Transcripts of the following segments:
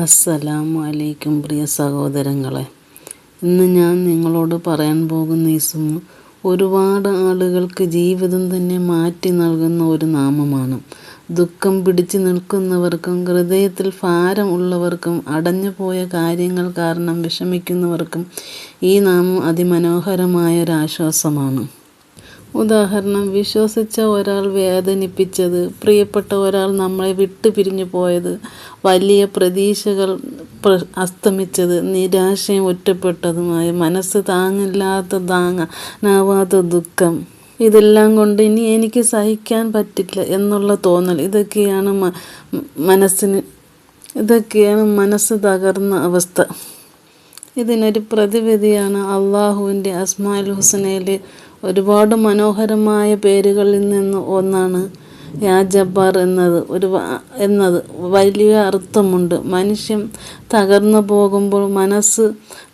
അസ്സലാമു അലൈക്കും പ്രിയ സഹോദരങ്ങളെ. ഇന്ന് ഞാൻ നിങ്ങളോട് പറയാൻ പോകുന്ന ഇസ്മു ഒരുപാട് ആളുകൾക്ക് ജീവിതം തന്നെ മാറ്റി നൽകുന്ന ഒരു നാമമാണ്. ദുഃഖം പിടിച്ചു നിൽക്കുന്നവർക്കും ഹൃദയത്തിൽ ഭാരം ഉള്ളവർക്കും അടഞ്ഞുപോയ കാര്യങ്ങൾ കാരണം വിഷമിക്കുന്നവർക്കും ഈ നാമം അതിമനോഹരമായ ഒരാശ്വാസമാണ് ഉദാഹരണം വിശ്വസിച്ച ഒരാൾ വേദനിപ്പിച്ചത് പ്രിയപ്പെട്ട ഒരാൾ നമ്മളെ വിട്ടു പിരിഞ്ഞു പോയത് വലിയ പ്രതീക്ഷകൾ അസ്തമിച്ചത് നിരാശയും ഒറ്റപ്പെട്ടതുമായ മനസ്സ് താങ്ങില്ലാത്ത താങ്ങാനാവാത്ത ദുഃഖം. ഇതെല്ലാം കൊണ്ട് ഇനി എനിക്ക് സഹിക്കാൻ പറ്റില്ല എന്നുള്ള തോന്നൽ. ഇതൊക്കെയാണ് മനസ്സിന് ഇതൊക്കെയാണ് മനസ്സ് തകർന്ന അവസ്ഥ. ഇതിനൊരു പ്രതിവിധിയാണ് അള്ളാഹുവിന്റെ അസ്മാൽ ഹുസനയിലെ ഒരുപാട് മനോഹരമായ പേരുകളിൽ നിന്ന് ഒന്നാണ് യാ ജബ്ബാർ എന്നത്. ഒരു എന്നത് വലിയ അർത്ഥമുണ്ട്. മനുഷ്യൻ തകർന്നു പോകുമ്പോൾ മനസ്സ്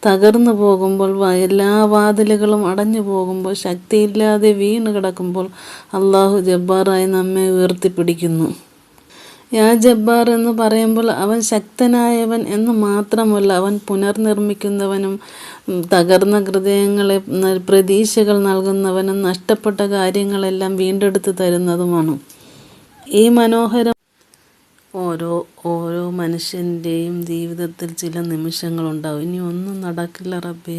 തകർന്നു പോകുമ്പോൾ എല്ലാ വാതിലുകളും അടഞ്ഞു പോകുമ്പോൾ ശക്തിയില്ലാതെ വീണ് കിടക്കുമ്പോൾ അള്ളാഹു ജബ്ബാറായി നമ്മെ ഉയർത്തിപ്പിടിക്കുന്നു. യാ ജബ്ബാർ എന്ന് പറയുമ്പോൾ അവൻ ശക്തനായവൻ എന്ന് മാത്രമല്ല അവൻ പുനർനിർമ്മിക്കുന്നവനും തകർന്ന ഹൃദയങ്ങളെ പ്രതീക്ഷകൾ നൽകുന്നവനും നഷ്ടപ്പെട്ട കാര്യങ്ങളെല്ലാം വീണ്ടെടുത്ത് തരുന്നതുമാണ്. ഈ മനോഹരം ഓരോ ഓരോ മനുഷ്യന്റെയും ജീവിതത്തിൽ ചില നിമിഷങ്ങളുണ്ടാവും. ഇനി ഒന്നും നടക്കില്ല റബ്ബേ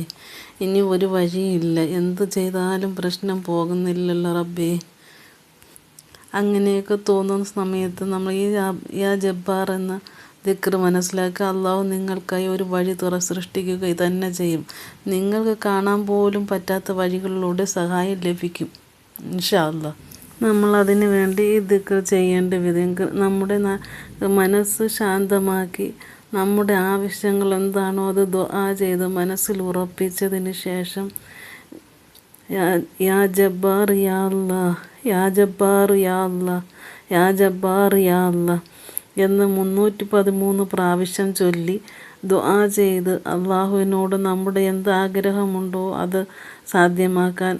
ഇനി ഒരു വഴിയില്ല. എന്ത് ചെയ്താലും പ്രശ്നം പോകുന്നില്ലല്ലോ റബ്ബേ. അങ്ങനെയൊക്കെ തോന്നുന്ന സമയത്ത് നമ്മൾ ഈ യാ ജബ്ബാർ എന്ന ദിക്ർ മനസ്സിലാക്കുക. അള്ളാഹു നിങ്ങൾക്കായി ഒരു വഴി തുറ സൃഷ്ടിക്കുക തന്നെ ചെയ്യും. നിങ്ങൾക്ക് കാണാൻ പോലും പറ്റാത്ത വഴികളിലൂടെ സഹായം ലഭിക്കും. ഇൻഷാ നമ്മൾ അതിന് വേണ്ടി ഈ ദിക്ർ ചെയ്യേണ്ട വിധം നമ്മുടെ മനസ്സ് ശാന്തമാക്കി നമ്മുടെ ആവശ്യങ്ങൾ എന്താണോ അത് ദുആ ചെയ്ത് മനസ്സിൽ ഉറപ്പിച്ചതിന് ശേഷം യാ ജബ്ബാർ യാ അല്ലാ യാ ജബ്ബാർ യാ അല്ലാ യാ ജബ്ബാർ യാ അല്ലാ എന്ന് മുന്നൂറ്റി പതിമൂന്ന് പ്രാവശ്യം ചൊല്ലി ദുആ ചെയ്ത് അള്ളാഹുവിനോട് നമ്മുടെ എന്ത് ആഗ്രഹമുണ്ടോ അത് സാധ്യമാക്കാൻ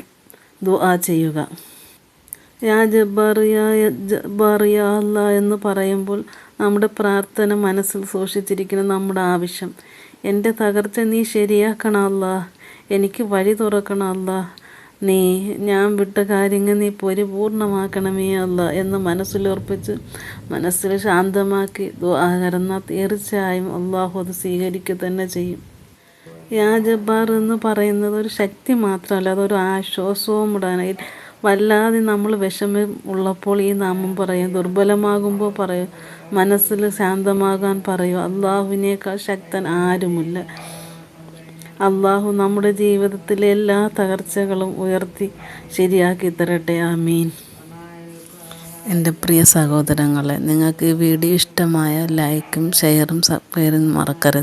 ദുആ ചെയ്യുക. യാ ജബ്ബാർ യാ ജബ്ബാർ യാ എന്ന് പറയുമ്പോൾ നമ്മുടെ പ്രാർത്ഥന മനസ്സിൽ സൂക്ഷിച്ചിരിക്കുന്ന നമ്മുടെ ആവശ്യം. എന്റെ തകർച്ച നീ ശരിയാക്കണം അല്ലാ എനിക്ക് വഴി തുറക്കണം നീ ഞാൻ വിട്ട കാര്യങ്ങൾ നീ പരിപൂർണമാക്കണമേ അല്ല എന്ന് മനസ്സിലുറപ്പിച്ച് മനസ്സിൽ ശാന്തമാക്കി ദുആകരുന്ന തീർച്ചയായും അള്ളാഹു അത് സ്വീകരിക്കുക തന്നെ ചെയ്യും. യാ ജബ്ബാർ എന്ന് പറയുന്നത് ഒരു ശക്തി മാത്രമല്ല അതൊരു ആശ്വാസവും ഇടാനായി. വല്ലാതെ നമ്മൾ വിഷമം ഉള്ളപ്പോൾ ഈ നാമം പറയും ദുർബലമാകുമ്പോൾ പറയും മനസ്സിൽ ശാന്തമാകാൻ പറയും. അള്ളാഹുവിനേക്കാൾ ശക്തൻ ആരുമില്ല. അള്ളാഹു നമ്മുടെ ജീവിതത്തിലെ എല്ലാ തകർച്ചകളും ഉയർത്തി ശരിയാക്കി തരട്ടെ. ആമീൻ. എന്റെ പ്രിയ സഹോദരങ്ങളെ നിങ്ങൾക്ക് ഈ വീഡിയോ ഇഷ്ടമായ ലൈക്കും ഷെയറും സബ്സ്ക്രൈബും മറക്കരുത്.